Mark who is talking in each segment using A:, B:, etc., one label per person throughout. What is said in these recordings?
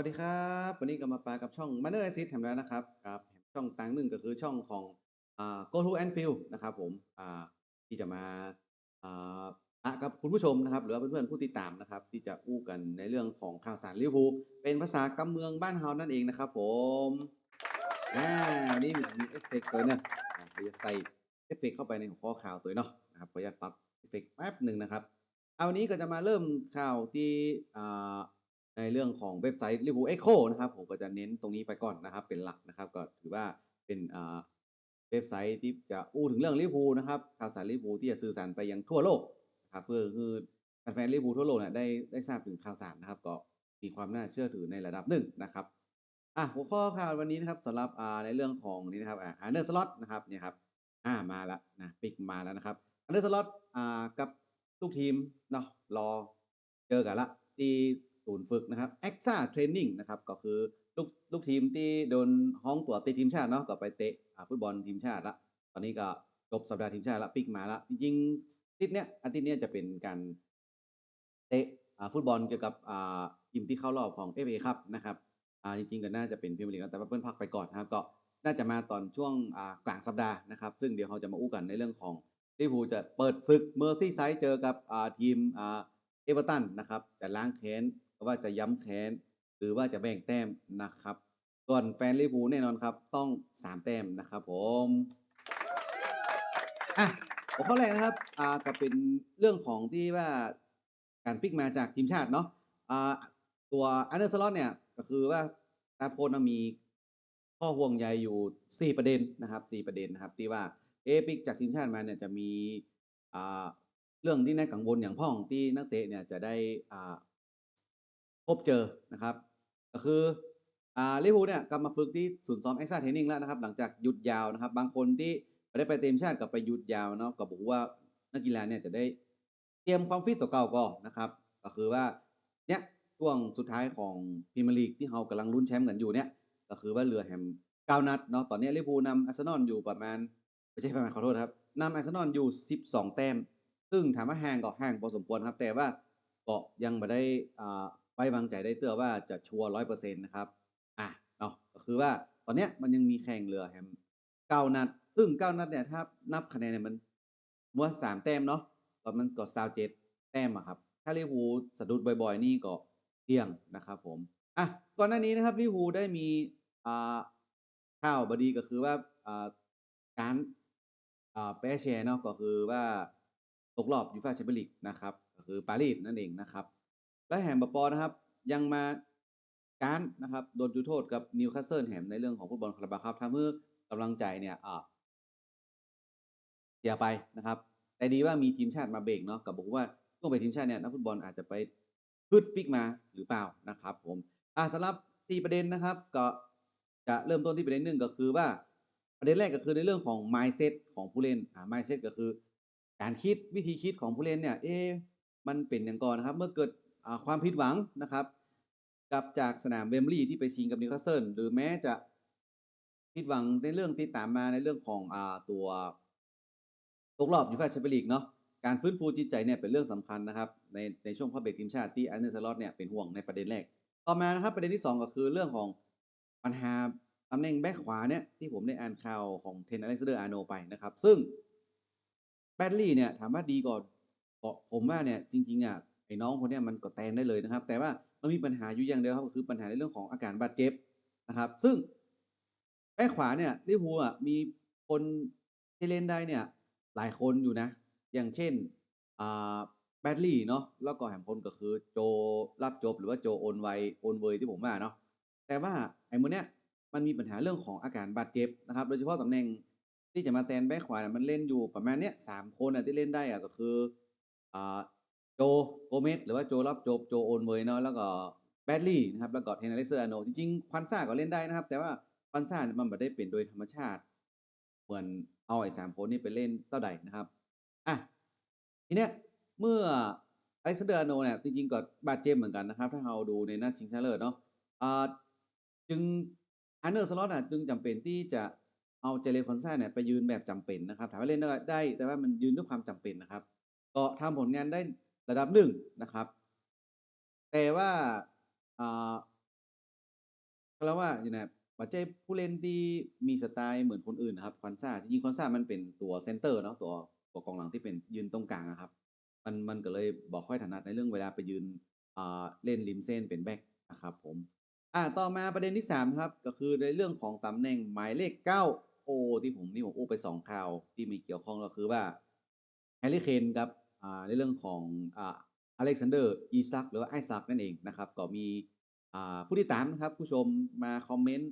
A: วัสดีครับ วันนี้ก็มาปากับช่อง Manner Assist แถมแล้วนะครับกับช่องต่างหนึ่งก็คือช่องของอ่า Go to Anfield นะครับผมอ่าที่จะมาอ่าปะกับคุณผู้ชมนะครับ หรือว่าเพื่อนๆผู้ติดตามนะครับ ที่จะอู้กันในเรื่องของข่าวสารลิเวอร์พูลเป็นภาษากำเมืองบ้านเฮานั่นเองนะครับผมอ่าวันนี้มีเอฟเฟกต์ตัวเนอะอ่าเราจะใส่เอฟเฟกต์เข้าไปในหัวข้อข่าวตัวเนาะนะครับขออนุญาตปรับเอฟเฟกต์แป๊บหนึ่งนะครับเอาวันนี้ก็จะมาเริ่มข่าวที่อ่า ในเรื่องของเว็บไซต์ Liverpool Echo นะครับผมก็จะเน้นตรงนี้ไปก่อนนะครับ เป็นหลักนะครับ ก็ถือว่าเป็นอ่าเว็บไซต์ที่จะอู้ถึงเรื่องลิเวอร์พูลนะครับข่าวสารลิเวอร์พูลที่จะสื่อสารไปยังทั่วโลกนะครับเพื่อคือแฟนลิเวอร์พูลทั่วโลกเนี่ยได้ได้ทราบถึงข่าวสารนะครับ ก็มีความน่าเชื่อถือในระดับหนึ่งนะครับอะหัวข้อข่าววันนี้นะครับสำหรับอ่าในเรื่องของนี้นะครับอ่าอันเดอร์สล็อตนะครับเนี่ยครับอ่ามาแล้วนะปิกมาแล้วนะครับอันเดอร์สล็อตอ่ากับลูกทีมเนาะรอเจอกันละที่ ศูนย์ฝึกนะครับ EXA Training นะครับก็คือลูกลูกทีมที่โดนห้องตัวติดทีมชาติเนาะก็ไปเตะฟุตบอลทีมชาติละ ตอนนี้ก็จบสัปดาห์ทีมชาติละปิกมาละจริงๆอาทิตย์เนี้ยอาทิตย์เนี้ยจะเป็นการเตะฟุตบอลเกี่ยวกับอ่าทีมที่เข้ารอบของ FA ครับนะครับอ่าจริงๆก็น่าจะเป็นพรีเมียร์ลีกแต่ว่าเพิ่อนพักไปก่อนนะครับก็น่าจะมาตอนช่วงกลางสัปดาห์นะครับ ซึ่งเดี๋ยวเราจะมาอู้กันในเรื่องของลิเวอร์พูลจะเปิดศึกเมอร์ซี่ไซด์เจอกับทีมเอเวอร์ตันนะครับจะล้างแค้น ว่าจะย้ำแค้น หรือว่าจะแบ่งแต้มนะครับ ส่วนแฟนลิเวอร์พูลแน่นอนครับ ต้อง 3 แต้มนะครับผมอะหัวข้อแรกนะครับอ่าก็เป็นเรื่องของที่ว่าการพลิกมาจากทีมชาติเนาะอ่าตัวอันเดอร์สล็อตเนี่ยก็คือว่าตาโพนมีข้อห่วงใยอยู่ 4 ประเด็นนะครับ 4 ประเด็นนะครับ ที่ว่าเอพิกจากทีมชาติมาเนี่ยจะมีอ่าเรื่องที่น่ากังวลอย่างพ่องที่นักเตะเนี่ยจะได้อ่า พบเจอนะครับ ก็คืออ่าลิเวอร์พูลเนี่ยกลับมาฝึกที่ศูนย์ซ้อมเอ็กซ์ตร้าเทรนนิ่งแล้วนะครับ หลังจากหยุดยาวนะครับ บางคนที่ไม่ได้ไปเต็มชาติกับไปหยุดยาวเนาะก็บอกว่านักกีฬาเนี่ยจะได้เตรียมความฟิตตัวเก่าก่อนนะครับ ก็คือว่าเนี่ยช่วงสุดท้ายของพรีเมียร์ลีกที่เรากำลังลุ้นแชมป์กันอยู่เนี่ย ก็คือว่าเรือแฮมเก้านัดเนาะตอนนี้ลิเวอร์พูลนำอาร์เซนอลอยู่ประมาณไม่ใช่ประมาณขอโทษครับนำอาร์เซนอลอยู่ 12 แต้ม ซึ่งถามว่าห่างก็ห่างพอสมควรครับ แต่ว่าก็ยังไม่ได้อ่า ไว้วางใจได้เตื้อว่าจะชัวร้อยเปอร์เซ็นต์นะครับอะเนาะก็คือว่าตอนเนี้ยมันยังมีแข่งเรือแฮมเก้านัด ซึ่งเก้านัดเนี่ยถ้านับคะแนนเนี่ยมันมัวสามแต้มเนาะก็มันก็ซาวเจ็ดแต้มอะครับถ้าลิวูสะดุดบ่อยๆ นี่ก็เที่ยงนะครับผมอะก่อนหน้านี้นะครับลิวูได้มีอ่าข่าวบดีก็คือว่าอ่าการอ่าแพ้แชร์เนาะก็คือว่าตกรอบยูฟ่าแชมเปี้ยนลีกนะครับก็คือปารีสนั่นเองนะครับ และแฮมบปอนะครับ ยังมาการนะครับโดนจุดโทษกับนิวคาสเซิลแฮมในเรื่องของฟุตบอลคาราบาครับทำให้กำลังใจเนี่ยอ่าเสียไปนะครับ แต่ดีว่ามีทีมชาติมาเบรกเนาะกับบอกว่าช่วงไปทีมชาติเนี่ยนักฟุตบอลอาจจะไปพืดปิกมาหรือเปล่านะครับ ผมอ่าสำหรับสี่ประเด็นนะครับ ก็จะเริ่มต้นที่ประเด็นหนึ่งก็คือว่าประเด็นแรกก็คือในเรื่องของ mindset ของผู้เล่นอ่า mindset ก็คือ การคิดวิธีคิดของผู้เล่นเนี่ย เอ๊มันเป็นอย่างก่อนนะครับ เมื่อเกิด ความผิดหวังนะครับกลับจากสนามเวมบลีย์ที่ไปชิงกับนิวคาสเซิลหรือแม้จะผิดหวังในเรื่องที่ตามมาในเรื่องของอตัวตกรอบยูฟ่าแชมเปี้ยนลีกเนาะการฟื้นฟูจิตใจเนี่ยเป็นเรื่องสำคัญนะครับในในช่วงพักเบรกทีมชาติที่อันเดอร์สลอตเนี่ยเป็นห่วงในประเด็นแรก ต่อมานะครับประเด็นที่สองก็คือเรื่องของปัญหาตำแหน่งแบ็คขวาเนี่ยที่ผมได้อ่านข่าวของเทนอเล็กซานเดอร์อาโนไปนะครับ ซึ่งแบดลี่เนี่ยถามว่าดีก่อนผมว่าเนี่ยจริงๆอะ ไอ้น้องคนนี้มันก็แตนได้เลยนะครับ แต่ว่ามันมีปัญหาอยู่อย่างเดียวครับก็คือปัญหาในเรื่องของอาการบาดเจ็บนะครับ ซึ่งแบ็คขวาเนี่ยลิเวอร์พูลอะมีคนที่เล่นได้เนี่ย หลายคนอยู่นะ อย่างเช่นอ่าแบดลี่เนาะแล้วก็แหมพลก็คือโจรับจบหรือว่าโจโอนไวโอนเวยที่ผมว่าเนาะแต่ว่าไอ้โมเนี้ยมันมีปัญหาเรื่องของอาการบาดเจ็บนะครับ โดยเฉพาะตำแหน่งที่จะมาแทนแบ็คขวาเนี่ยมันเล่นอยู่ประมาณเนี้ยสามคนอะที่เล่นได้อะก็คืออ่า โจโกเมสหรือว่าโจรับจบโจโอนเวยเนาะแล้วก็แบดลี่นะครับแล้วก็เทนเนสเซอร์อาโนจริงๆควันซ่าก็เล่นได้นะครับ แต่ว่าควันซ่าเนี่ยมันไม่ได้เป็นโดยธรรมชาติ เหมือนเอาไอ้สามคนนี้ไปเล่นเท่าใดนะครับอะทีเนี้ยเมื่อไอเซานเดอร์อาร์โนเนี่ยจริงๆก็บาดเจ็บเหมือนกันนะครับ ถ้าเราดูในนัดชิงชนะเลิศเนาะอ่าจึงอันเดอร์สล็อตอะจึงจำเป็นที่จะเอาเจเลคอนซ่าเนี่ยไปยืนแบบจำเป็นนะครับ ถามว่าเล่นได้ได้ แต่ว่ามันยืนด้วยความจำเป็นนะครับ ก็ทำผลงานได้ ระดับหนึ่งนะครับ แต่ว่าอ่าเราว่าอยู่น่ะปัจจัยผู้เล่นที่มีสไตล์เหมือนคนอื่นนะครับควอนซ่าจริงควอนซ่ามันเป็นตัวเซนเตอร์เนาะตัวตัวกองหลังที่เป็นยืนตรงกลางอะครับ มันมันก็เลยบ่ค่อยถนัดในเรื่องเวลาไปยืนเล่นริมเส้นเป็นแบ็กนะครับผมอ่าต่อมาประเด็นที่3ครับก็คือในเรื่องของตำแหน่งหมายเลข9โอที่ผมนี่ผมอู้ไปสองข่าวที่มีเกี่ยวข้องก็คือว่า Harry Kane กับ ในเรื่องของอเล็กซานเดอร์อีซักหรือว่าไอซักนั่นเองนะครับก็มีผู้ติดตามนะครับผู้ชมมาคอมเมนต์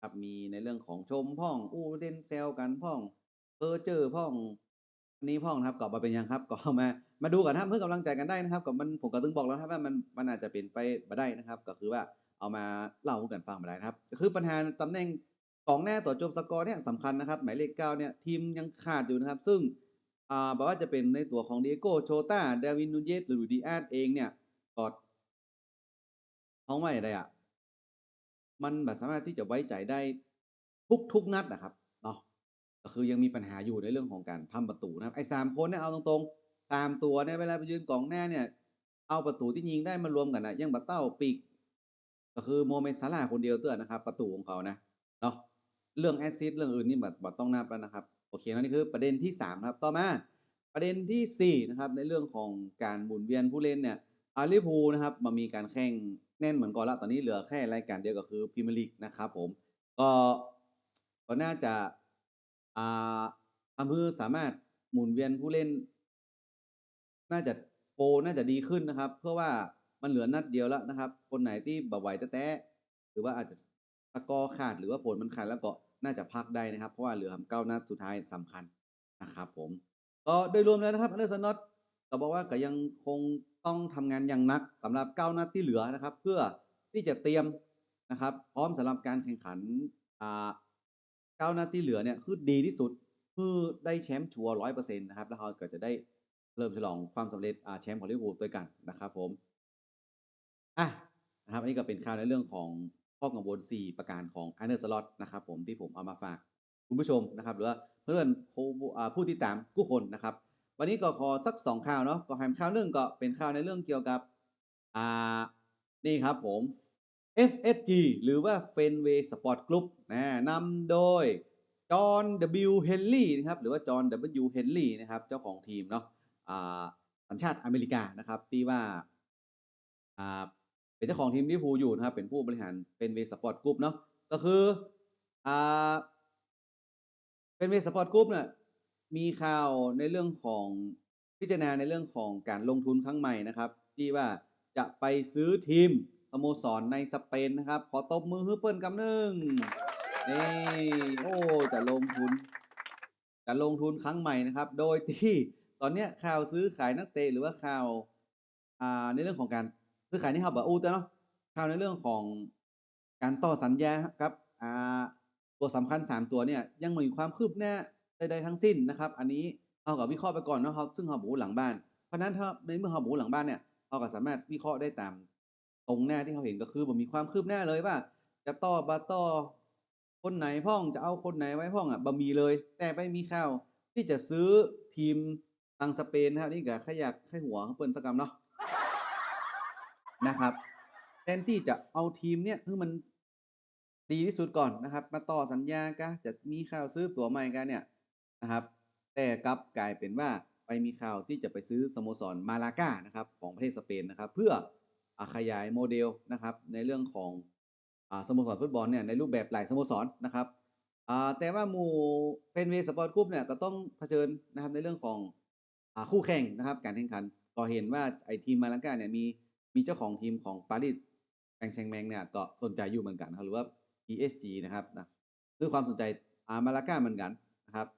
A: ครับมีในเรื่องของชมพ่องอู้เล่นแซวกันพ่องเพ้อเจ้อพ่องอันนี้พ่องครับก็บ่เป็นยังครับก็มามาดูกันนะเพื่อกำลังใจกันได้นะครับก็มันผมก็ถึงบอกแล้วครับว่ามันมันอาจจะเป็นไปบ่ได้นะครับ ก็คือว่าเอามาเล่าสู่กันฟังบ่ได้นะครับคือปัญหาตำแหน่งกองหน้าต่อจบสกอร์เนี่ยสำคัญนะครับ หมายเลข9เนี่ยทีมยังขาดอยู่นะครับ ซึ่ง อ่าบ่ว่าจะเป็นในตัวของ Diego Jota Darwin Núñez หรือ Luis Diaz เองเนี่ยก็เขาว่าจั่งใดอะมันแบ่สามารถที่จะไว้ใจได้ทุกๆนัดอะครับเนาะก็คือยังมีปัญหาอยู่ในเรื่องของการทำประตูนะครับไอ้3คนเนี่ยเอาตรงๆ3ตัวเนี่ยเวลาไปยืนกองหน้าเนี่ย เอาประตูที่ยิงได้มารวมกันน่ะยังบ่เต้าปีกก็คือ Mohamed Salah คนเดียวเตือนนะครับ ประตูของเขานะเนาะเรื่องแอสซิสเรื่องอื่นนี่แบบต้องนับแล้วนะครับ โอเคนาะนี่คือประเด็นที่3ครับต่อมาประเด็นที่4นะครับในเรื่องของการหมุนเวียนผู้เล่นเนี่ยอาลิพูนะครับบ่มีการแข่งแน่นเหมือนก่อนแล้วตอนนี้เหลือแค่รายการเดียวก็คือพรีเมียร์ลีกนะครับผมก็ก็น่าจะอ่าทำให้สามารถหมุนเวียนผู้เล่น น่าจะโปน่าจะดีขึ้นนะครับ เพราะว่ามันเหลือนัดเดียวแล้วนะครับ คนไหนที่บ่ไหวแต๊ะหรือว่าอาจจะสกอขาดหรือว่าผลมันขาดแล้วก็ น่าจะพักได้นะครับ เพราะว่าเหลือ9นัดสุดท้ายสำคัญนะครับผมก็โดยรวมแล้วนะครับ Anderson Not ก็บอกว่าก็ยังคงต้องทำงานอย่างหนักสำหรับ9นัดที่เหลือนะครับ เพื่อที่จะเตรียมนะครับ พร้อมสำหรับการแข่งขันอ่า9นัดที่เหลือเนี่ยคือดีที่สุดคือได้แชมป์ชัวร์100%นะครับแล้วเขาก็จะได้เริ่มฉลองความสำเร็จอ่าแชมป์ของลิเวอร์พูลด้วยกันนะครับผมอะนะครับอันนี้ก็เป็นข่าวในเรื่องของ ข้อกังวล 4 ประการของ Arne Slot นะครับผมที่ผมเอามาฝากคุณผู้ชมนะครับ หรือว่าเพื่อนผู้อ่ติดตามทุกคนนะครับ วันนี้ก็ขอสัก 2 ข่าวเนาะก็แฮมข่าวหนึ่งก็เป็นข่าวในเรื่องเกี่ยวกับอ่านี่ครับผม FSG หรือว่า Fenway Sport Group นะนำโดย John W Henry นะครับหรือว่า John W Henry นะครับเจ้าของทีมเนาะอ่าสัญชาติอเมริกานะครับที่ว่า เป็นเจ้าของทีมลิเวอร์พูลอยู่นะครับ เป็นผู้บริหาร Fenway Sport Group เนาะก็คืออ่า Fenway Sport Group เนี่ยมีข่าวในเรื่องของพิจารณาในเรื่องของการลงทุนครั้งใหม่นะครับ ที่ว่าจะไปซื้อทีมสโมสรในสเปนนะครับ ขอตบมือให้เปิ้นกำหนึ่งนี่โอ้จะลงทุน จะลงทุนครั้งใหม่นะครับ โดยที่ตอนนี้ข่าวซื้อขายนักเตะหรือว่าข่าวอ่าในเรื่องของการ ซื้อขายนี่ครับบ่อู้แต่เนาะข่าวในเรื่องของการต่อสัญญาครับอ่าตัวสำคัญ 3 ตัวเนี่ยยังบ่มีความคืบหน้าใดๆทั้งสิ้นนะครับ อันนี้เราก็วิเคราะห์ไปก่อนเนาะครับ ซึ่งเราบ่รู้หลังบ้าน เพราะนั้นถ้าในเมื่อเราบ่รู้หลังบ้านเนี่ยเราก็สามารถวิเคราะห์ได้ตามตรงหน้าที่เราเห็นก็คือบ่มีความคืบหน้าเลยว่า จะต่อบ่ต่อคนไหนพร้อมจะเอาคนไหนไว้พร้อมอะบ่มีเลย แต่ไปมีข่าวที่จะซื้อทีมทางสเปนนะครับนี่ก็ขยักไขหัวเพิ่นสักกำเนาะ นะครับแทนที่จะเอาทีมเนี่ยให้มันดีที่สุดก่อนนะครับ มาต่อสัญญากะจะมีข่าวซื้อตั๋วใหม่กันเนี่ยนะครับ แต่กลับกลายเป็นว่าไปมีข่าวที่จะไปซื้อสโมสรมาลากานะครับของประเทศสเปนนะครับ เพื่ออขยายโมเดลนะครับ ในเรื่องของอสโมสรฟุตบอลเนี่ยในรูปแบบหลายสโมสรนะครับแต่ว่าหมู่ Fenway Sport Group เนี่ยก็ต้องเผชิญนะครับในเรื่องของอคู่แข่งนะครับ การแข่งขันก็เห็นว่าไอ้ทีมมาลากาเนี่ยมี มีเจ้าของทีมของปารีสแซงต์แชร์แมงเนี่ยก็สนใจอยู่เหมือนกันครับหรือว่า PSG นะครับนะด้วยความสนใจอามาลาก้าเหมือนกันนะครับ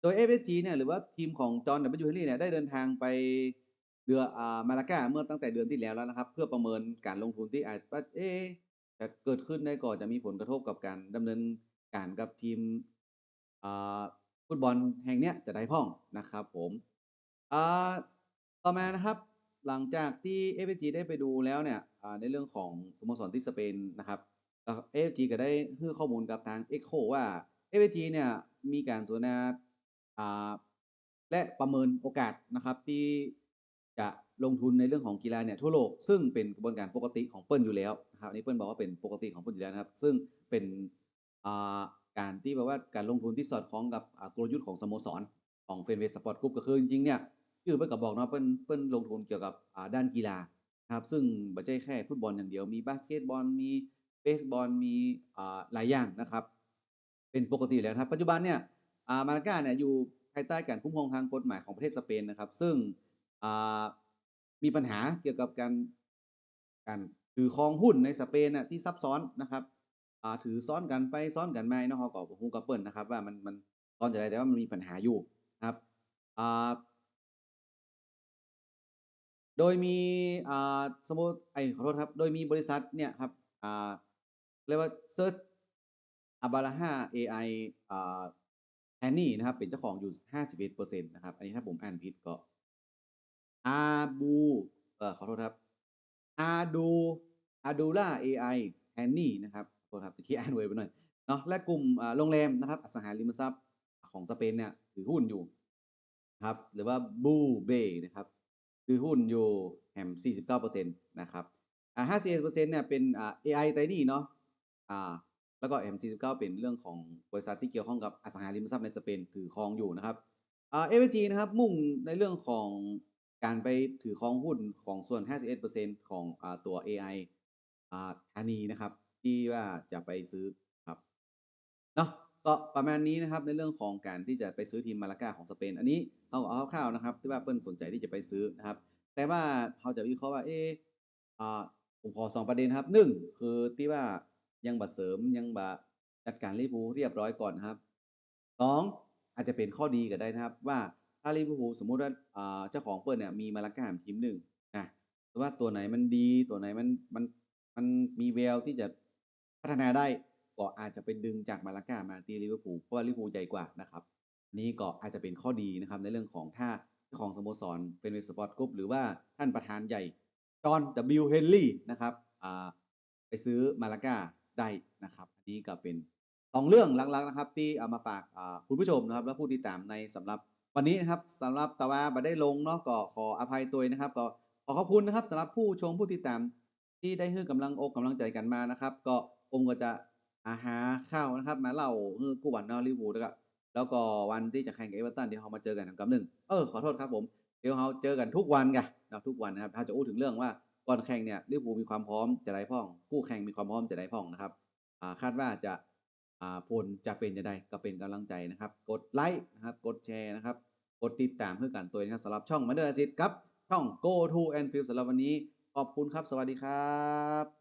A: โดย FSG เนี่ยหรือว่าทีมของ John W Henry เฮนี่ยได้เดินทางไปเรืออามาลาก้าเมื่อตั้งแต่เดือนที่แล้วแล้วนะครับ เพื่อประเมินการลงทุนที่อาจว่าเอ๊ะจะเกิดขึ้นได้ก็จะมีผลกระทบกับการดำเนินการกับทีมฟุตบอลแห่งเนี้ยจะได้พ้องนะครับผมต่อมานะครับ หลังจากที่ FSG ได้ไปดูแล้วเนี่ยในเรื่องของสโมสรที่สเปนนะครับแล้ว FSG ก็ได้ให้ข้อมูลกับทาง Echo ว่า FSG เนี่ยมีการสนทนาและประเมินโอกาสนะครับที่จะลงทุนในเรื่องของกีฬาเนี่ยทั่วโลกซึ่งเป็นกระบวนการปกติของเปิ้ลอยู่แล้วนะครับอันนี้เปิ้ลบอกว่าเป็นปกติของเปิ้ลอยู่แล้วนะครับ ซึ่งเป็นการที่แบบว่าการลงทุนที่สอดคล้องกับกลยุทธ์ของสโมสรของเฟนเวสปอร์ตกรุ๊ปก็คือจริงๆเนี่ย ชื่อเปิ้ลก็บอกเนาะเปิ้ลเปิ้ลลงทุนเกี่ยวกับอ่าด้านกีฬาครับ ซึ่งไม่ใช่แค่ฟุตบอลอย่างเดียวมีบาสเกตบอลมีเบสบอลมีอ่าหลายอย่างนะครับ เป็นปกติแล้วครับ ปัจจุบันเนี่ยอ่ามาลากาเนี่ยอยู่ภายใต้การคุ้มครองทางกฎหมายของประเทศสเปนนะครับ ซึ่งอ่ามีปัญหาเกี่ยวกับการการถือครองหุ้นในสเปนน่ะที่ซับซ้อนนะครับอ่าถือซ้อนกันไปซ้อนกันมาเนาะเขาก็บ่ฮู้กับเปิ้ลนะครับ ว่ามันมันซ้อนจะได้แต่ว่ามันมีปัญหาอยู่นะครับอ่า โดยมีสมมติไอ้ขอโทษครับ โดยมีบริษัทเนี่ยครับเรียกว่า Search Abaraha AI อ่า Annie นะครับ เป็นเจ้าของอยู่51%นะครับ อันนี้ถ้าผมอ่านผิดก็ Abu เออขอโทษครับ Adu Adula AI Annie นะครับขอโทษครับตะกี้อ่านเวไปหน่อยเนาะและกลุ่มโรงแรมนะครับ อสังหาริมทรัพย์ของสเปนเนี่ยถือหุ้นอยู่นะครับ หรือว่า Bu Bay นะครับ ถือหุ้นอยู่แฮม49%นะครับอ่า51%เนี่ยเป็นอ่า AI ไตนี่เนาะอ่าแล้วก็แฮม49 เป็นเรื่องของบริษัทที่เกี่ยวข้องกับอสังหาริมทรัพย์ในสเปนถือครองอยู่นะครับอ่า FG นะครับมุ่งในเรื่องของการไปถือครองหุ้นของส่วน 51%ของอ่าตัว AI อ่าธานีนะครับ ที่ว่าจะไปซื้อครับเนาะ ก็ประมาณนี้นะครับในเรื่องของการที่จะไปซื้อทีมมาลากาของสเปน อันนี้เอาเอาคร่าวๆนะครับ ที่ว่าเปิ้ลสนใจที่จะไปซื้อนะครับ แต่ว่าเราจะวิเคราะห์ว่าเออาผมขอสองประเด็นครับหนึ่งคือที่ว่ายังบัเสริมยังบะจัดการลิเวอร์พูเรียบร้อยก่อนนครับสองอาจจะเป็นข้อดีก็ได้นะครับ ว่าถ้าลิเวอร์พูสมมุติว่าเจ้าของเปิ้ลเนี่ยมีมาลากาทีมหนึ่งนะแต่ว่าตัวไหนมันดีตัวไหนมันมันมันมีแววที่จะพัฒนาได้ ก็อาจจะเป็นดึงจากมาลากามาที่ลิเวอร์พูลเพราะว่าลิเวอร์พูลใหญ่กว่านะครับนนี้ก็อาจจะเป็นข้อดีนะครับในเรื่องของถ้าของสโมสรเป็นเวสปอร์ตกรุ๊ปหรือว่าท่านประธานใหญ่จอห์น W. เฮนรี่นะครับไปซื้อมาลากาได้นะครับอันนี้ก็เป็นสองเรื่องหลักๆนะครับ ที่เอามาฝากคุณผู้ชมนะครับ และผู้ติดตามในสำหรับวันนี้นะครับสำหรับตะว่าบัได้ลงเนาะก็ขออภัยตัวนะครับ ก็ขอขอบคุณนะครับสำหรับผู้ชมผู้ติดตามที่ได้ให้กำลังอกกำลังใจกันมานะครับ ก็ผมก็จะ อาหาข้าวนะครับ มาเล่าเรื่อกู้วันนาะลิวอร์พูลแล้วก็แล้วก็วันที่จะแข่งกับเอเวอร์ตันที่เรามาเจอกันทางกับหนึ่งเออขอโทษครับผมเดี๋ยวเราเจอกันทุกวันไงนะทุกวันนะครับถ้าจะอู้ถึงเรื่องว่าก่อนแข่งเนี่ยลิเวอร์พูลมีความพร้อมจะได้พ่องคู่แข่งมีความพร้อมจะได้พ่องนะครับคาดว่าจะผลจะเป็นจะได้ก็เป็นกำลังใจนะครับ กดไลค์นะครับกดแชร์นะครับ กดติดตามเพื่อการตัวนะครับสำหรับช่องมาเดอร์ซิตครับช่อง Go to Anfield สำหรับวันนี้ ขอบคุณครับ สวัสดีครับ